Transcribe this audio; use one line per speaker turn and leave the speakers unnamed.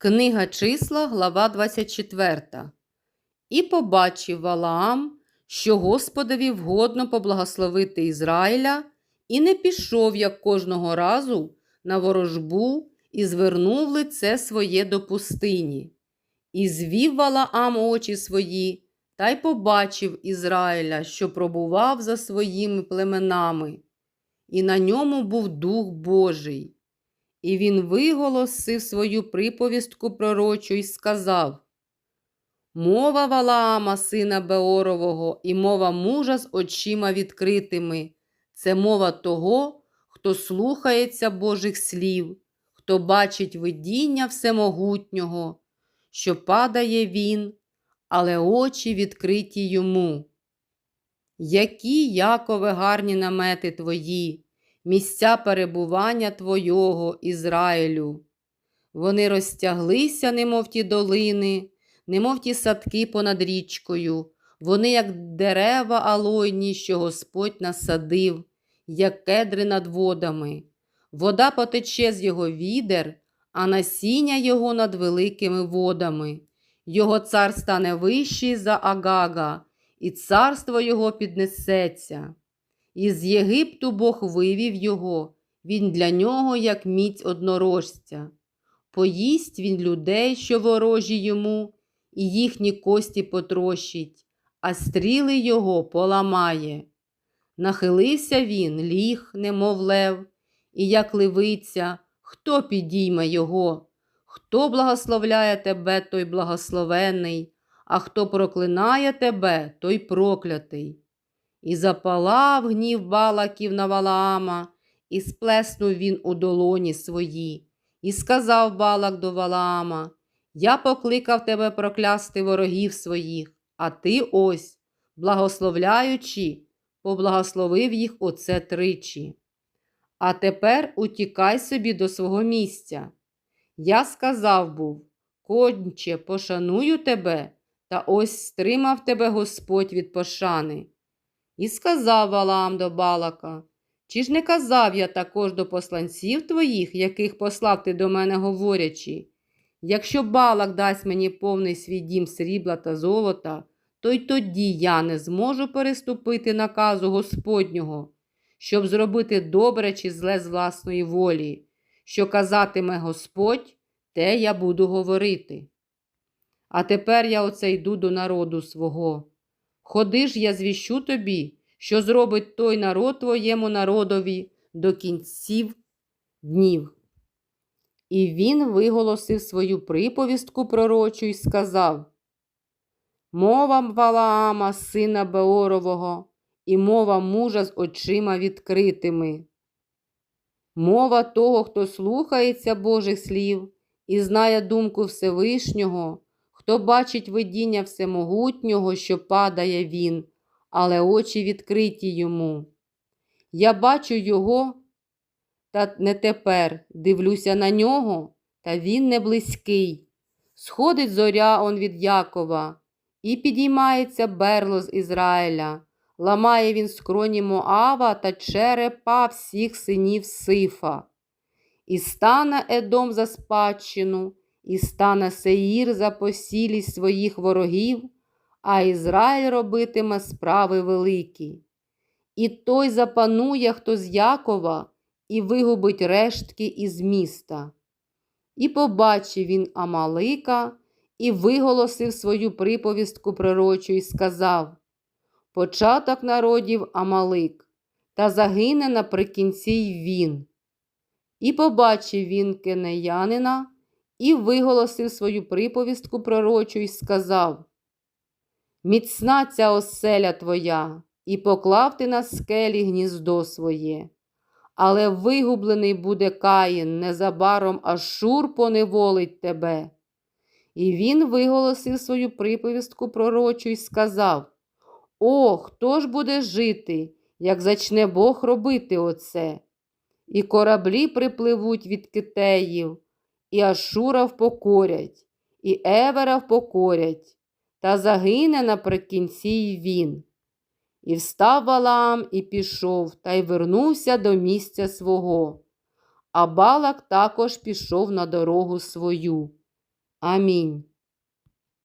Книга числа, глава 24. І побачив Валаам, що Господові вгодно поблагословити Ізраїля, і не пішов, як кожного разу, на ворожбу і звернув лице своє до пустині. І звів Валаам очі свої, та й побачив Ізраїля, що пробував за своїми племенами, і на ньому був Дух Божий. І він виголосив свою приповістку пророчу і сказав: Мова Валаама, сина Беорового, і мова мужа з очима відкритими це мова того, хто слухається Божих слів, хто бачить видіння всемогутнього, що падає він, але очі відкриті йому. Які, Якове, гарні намети твої! Місця перебування Твого, Ізраїлю. Вони розтяглися, немов ті долини, немов ті садки понад річкою, вони, як дерева алойні, що Господь насадив, як кедри над водами. Вода потече з його відер, а насіння його над великими водами. Його цар стане вищий за Агага, і царство його піднесеться. Із Єгипту Бог вивів його, він для нього, як міць однорожця. Поїсть він людей, що ворожі йому, і їхні кості потрощить, а стріли його поламає. Нахилився він, ліг, немов лев, і як ливиця, хто підійме його? Хто благословляє тебе, той благословений, а хто проклинає тебе, той проклятий. І запалав гнів балаків на Валаама, і сплеснув він у долоні свої, і сказав балак до Валаама: Я покликав тебе проклясти ворогів своїх, а ти ось, благословляючи, поблагословив їх оце тричі. А тепер утікай собі до свого місця. Я сказав був, конче, пошаную тебе, та ось стримав тебе Господь від пошани. І сказав Валаам до Балака, чи ж не казав я також до посланців твоїх, яких послав ти до мене говорячи, якщо балак дасть мені повний свій дім срібла та золота, то й тоді я не зможу переступити наказу Господнього, щоб зробити добре чи зле з власної волі, що казатиме Господь, те я буду говорити. А тепер я оце йду до народу свого. Ходи ж, я звіщу тобі, що зробить той народ твоєму народові до кінців днів. І він виголосив свою приповістку пророчу і сказав: Мова Валаама, сина Беорового, і мова мужа з очима відкритими. Мова того, хто слухається Божих слів і знає думку Всевишнього, хто бачить видіння всемогутнього, що падає він, але очі відкриті йому. Я бачу його, та не тепер дивлюся на нього, та він не близький. Сходить зоря он від Якова, і підіймається берло з Ізраїля, ламає він скроні Моава та черепа всіх синів Сифа. І стане Едом за спадщину, і стане Сеїр за посілість своїх ворогів, а Ізраїль робитиме справи великі. І той запанує, хто з Якова, і вигубить рештки із міста. І побачив він Амалика, і виголосив свою приповістку пророчу, і сказав: Початок народів Амалик, та загине наприкінці й він. І побачив він кенеянина, і виголосив свою приповістку пророчу, і сказав: Міцна ця оселя твоя, і поклав ти на скелі гніздо своє. Але вигублений буде Каїн, незабаром Ашур поневолить тебе. І він виголосив свою приповістку пророчу і сказав: О, хто ж буде жити, як зачне Бог робити оце? І кораблі припливуть від китеїв, і Ашура впокорять, і Евера впокорять та загине наприкінці й він. І встав Валаам і пішов, та й вернувся до місця свого. А балак також пішов на дорогу свою. Амінь.